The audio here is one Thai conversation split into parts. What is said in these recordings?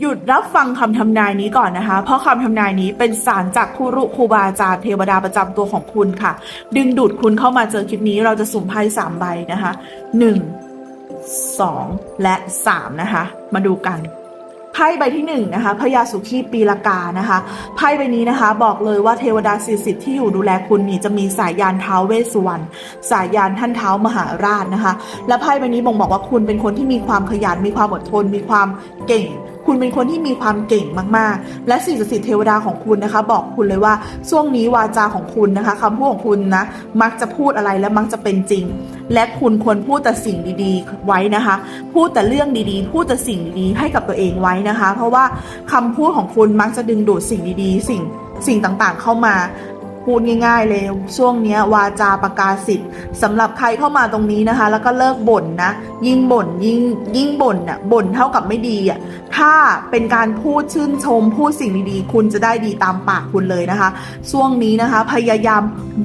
หยุดรับฟังคำทำนายนี้ก่อนนะคะ เพราะคำทำนายนี้เป็นสารจากครูรุครูบาอาจารย์เทวดาประจำตัวของคุณค่ะ ดึงดูดคุณเข้ามาเจอคลิปนี้เราจะสุ่มไพ่สามใบนะคะหนึ่งสองและสามนะคะ มาดูกันไพ่ใบที่หนึ่งนะคะพญาสุขีปีละกานะคะไพ่ใบนี้นะคะบอกเลยว่าเทวดาสิสิทธิ์ที่อยู่ดูแลคุณนี่จะมีสายยานเท้าเวสสุวรรณสายยานท่านเท้ามหาราชนะคะ และไพ่ใบนี้บ่งบอกว่าคุณเป็นคนที่มีความขยันมีความอดทนมีความเก่ง คุณเป็นคนที่มีความเก่งมากๆ และสิ่งศักดิ์สิทธิ์เทวดาของคุณนะคะ บอกคุณเลยว่าช่วงนี้วาจาของคุณนะคะคำพูดของคุณนะมักจะพูดอะไรและมักจะเป็นจริง และคุณควรพูดแต่สิ่งดีๆ ไว้นะคะ พูดแต่เรื่องดีๆ พูดแต่สิ่งดีๆให้กับตัวเองไว้นะคะ เพราะว่าคำพูดของคุณมักจะดึงดูดสิ่งดีๆ สิ่งสิ่งต่างๆ เข้ามา พูดง่าย ๆ เลย ช่วงนี้วาจาประกาศสิทธิ์สำหรับใครเข้ามาตรงนี้นะคะ แล้วก็เลิกบ่นนะ ยิ่งบ่นยิ่งยิ่งบ่นอะบ่นเท่ากับไม่ดีอะถ้าเป็นการพูดชื่นชม พูดสิ่งดีๆ คุณจะได้ดีตามปากคุณเลยนะคะ ช่วงนี้นะคะ พยายาม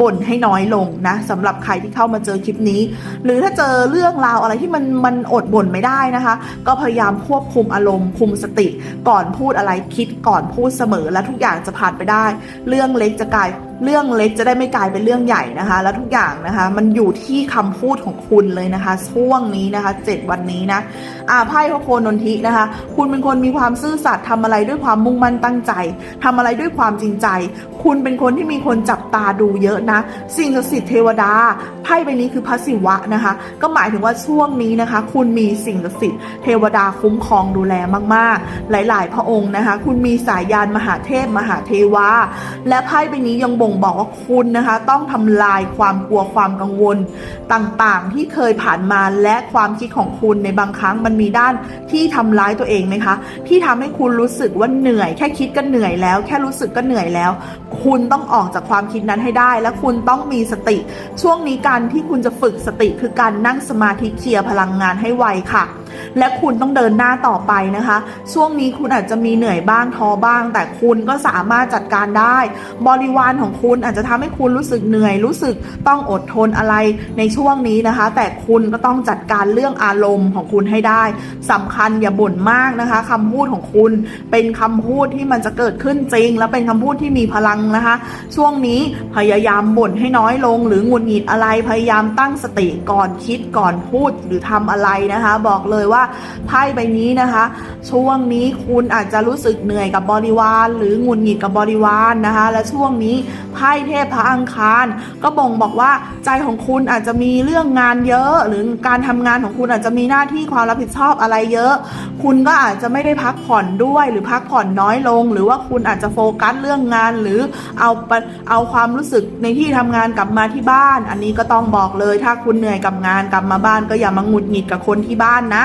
บ่นให้น้อยลงนะสำหรับใครที่เข้ามาเจอคลิปนี้ หรือถ้าเจอเรื่องราวอะไรที่มันมันอดบ่นไม่ได้นะคะ ก็พยายามควบคุมอารมณ์คุมสติ ก่อนพูดอะไรคิดก่อนพูดเสมอและทุกอย่างจะผ่านไปได้ เรื่องเล็กจะกลายเรื่องเล็กจะได้ไม่กลายเป็นเรื่องใหญ่นะคะ และทุกอย่างนะคะ มันอยู่ที่คำพูดของคุณเลยนะคะ ช่วงนี้นะคะเจ็ดวันนี้นะอาไพ่พระโคนนทินะคะ คุณเป็นคนมีความซื่อสัตย์ทำอะไรด้วยความมุ่งมั่นตั้งใจทำอะไรด้วยความจริงใจ คุณเป็นคนที่มีคนจับตาดูเยอะนะ สิ่งศักดิ์สิทธิ์เทวดาไพ่ใบนี้คือพระศิวะนะคะ ก็หมายถึงว่าช่วงนี้นะคะ คุณมีสิ่งศักดิ์สิทธิ์เทวดาคุ้มครองดูแลมากๆ หลาย ๆ พระองค์นะคะ คุณมีสายยานมหาเทพมหาเทวาและไพ่ใบนี้ยังบงบอกว่าคุณนะคะ ต้องทำลายความกลัวความกังวลต่างๆ ที่เคยผ่านมาและความคิดของคุณในบางครั้งมันมีด้านที่ทำร้ายตัวเองไหมคะ ที่ทำให้คุณรู้สึกว่าเหนื่อย แค่คิดก็เหนื่อยแล้ว แค่รู้สึกก็เหนื่อยแล้ว คุณต้องออกจากความคิดนั้นให้ได้ และคุณต้องมีสติ ช่วงนี้การที่คุณจะฝึกสติคือการนั่งสมาธิเคลียร์พลังงานให้ไวค่ะ และคุณต้องเดินหน้าต่อไปนะคะ ช่วงนี้คุณอาจจะมีเหนื่อยบ้างท้อบ้าง แต่คุณก็สามารถจัดการได้ บริวารของคุณอาจจะทำให้คุณรู้สึกเหนื่อย รู้สึกต้องอดทนอะไรในช่วงนี้นะคะ แต่คุณก็ต้องจัดการเรื่องอารมณ์ของคุณให้ได้สำคัญอย่าบ่นมากนะคะคำพูดของคุณเป็นคำพูดที่มันจะเกิดขึ้นจริง และเป็นคำพูดที่มีพลังนะคะ ช่วงนี้พยายามบ่นให้น้อยลง หรือหงุดหงิดอะไรพยายามตั้งสติก่อนคิดก่อนพูดหรือทำอะไรนะคะ บอกเลยเลยว่าไพ่ใบนี้นะคะ ช่วงนี้คุณอาจจะรู้สึกเหนื่อยกับบริวาร หรือหงุดหงิดกับบริวารนะคะ และช่วงนี้ไพ่เทพพระอังคาร ก็บ่งบอกว่าใจของคุณอาจจะมีเรื่องงานเยอะ หรือการทำงานของคุณอาจจะมีหน้าที่ความรับผิดชอบอะไรเยอะ คุณก็อาจจะไม่ได้พักผ่อนด้วยหรือพักผ่อนน้อยลง หรือว่าคุณอาจจะโฟกัสเรื่องงาน หรือเอาเอาความรู้สึกในที่ทำงานกลับมาที่บ้าน อันนี้ก็ต้องบอกเลย ถ้าคุณเหนื่อยกับงานกลับมาบ้านก็อย่ามาหงุดหงิดกับคนที่บ้านนะ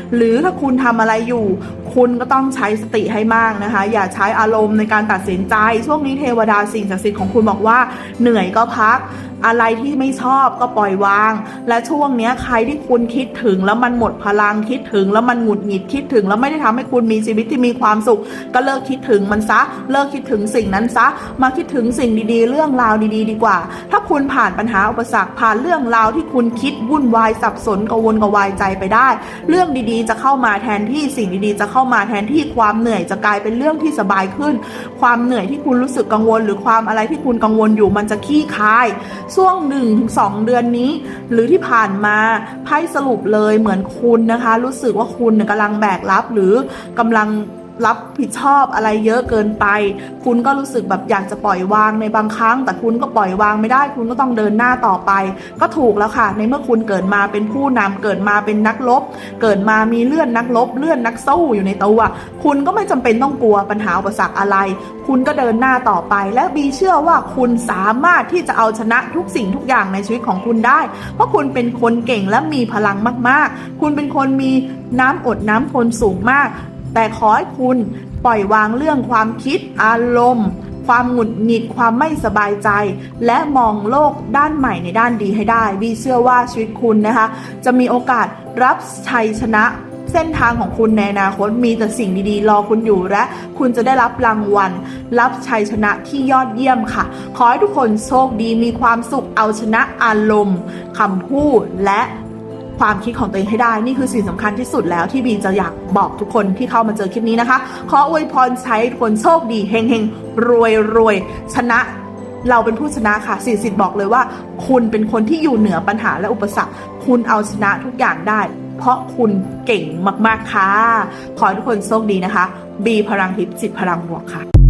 หรือถ้าคุณทำอะไรอยู่ คุณก็ต้องใช้สติให้มากนะคะ อย่าใช้อารมณ์ในการตัดสินใจ ช่วงนี้เทวดาสิ่งศักดิ์สิทธิ์ของคุณบอกว่าเหนื่อยก็พักอะไรที่ไม่ชอบก็ปล่อยวาง และช่วงเนี้ยใครที่คุณคิดถึงแล้วมันหมดพลังคิดถึง แล้วมันหงุดหงิดคิดถึง แล้วไม่ได้ทำให้คุณมีชีวิตที่มีความสุข ก็เลิกคิดถึงมันซะ เลิกคิดถึงสิ่งนั้นซะ มาคิดถึงสิ่งดีๆ เรื่องราวดีๆ ดีกว่า ถ้าคุณผ่านปัญหาอุปสรรคผ่านเรื่องราวที่คุณคิดวุ่นวายสับสนกังวลกวายใจไปได้ เรื่องดีๆ จะเข้ามาแทนที่สิ่งดีๆ จะเข้ามาแทนที่ความเหนื่อยจะกลายเป็นเรื่องที่สบายขึ้น ความเหนื่อยที่คุณรู้สึกกังวล หรือความอะไรที่คุณกังวลอยู่มันจะขี้คาย ช่วงหนึ่งถึงสองเดือนนี้ หรือที่ผ่านมาไพ่สรุปเลยเหมือนคุณนะคะ รู้สึกว่าคุณเนี่ยกำลังแบกรับหรือกำลัง รับผิดชอบอะไรเยอะเกินไป คุณก็รู้สึกแบบอยากจะปล่อยวางในบางครั้ง แต่คุณก็ปล่อยวางไม่ได้ คุณก็ต้องเดินหน้าต่อไป ก็ถูกแล้วค่ะ ในเมื่อคุณเกิดมาเป็นผู้นำเกิดมาเป็นนักรบเกิดมามีเลื่อนนักรบเลื่อนนักสู้อยู่ในตัวคุณก็ไม่จำเป็นต้องกลัวปัญหาอุปสรรคอะไร คุณก็เดินหน้าต่อไป และบีเชื่อว่าคุณสามารถที่จะเอาชนะทุกสิ่งทุกอย่างในชีวิตของคุณได้ เพราะคุณเป็นคนเก่งและมีพลังมาก ๆ คุณเป็นคนมีน้ำอดน้ำทนสูงมาก แต่ขอให้คุณปล่อยวางเรื่องความคิดอารมณ์ ความหงุดหงิดความไม่สบายใจ และมองโลกด้านใหม่ในด้านดีให้ได้บีเชื่อว่าชีวิตคุณนะคะ จะมีโอกาสรับชัยชนะเส้นทางของคุณในอนาคตมีแต่สิ่งดีๆ รอคุณอยู่และคุณจะได้รับรางวัล รับชัยชนะที่ยอดเยี่ยมค่ะ ขอให้ทุกคนโชคดีมีความสุขเอาชนะอารมณ์คำพูดและ ความคิดของตัวเองให้ได้ นี่คือสิ่งสำคัญที่สุดแล้วที่บีจะอยากบอกทุกคนที่เข้ามาเจอคลิปนี้นะคะ ขออวยพรใช้ทุกคนโชคดีเฮงเฮงรวยรวยชนะเราเป็นผู้ชนะค่ะสี่สิทธิ์บอกเลยว่า คุณเป็นคนที่อยู่เหนือปัญหาและอุปสรรค คุณเอาชนะทุกอย่างได้ เพราะคุณเก่งมากๆค่ะ ขอให้ทุกคนโชคดีนะคะ บีพลังทิพย์จิตพลังบวกค่ะ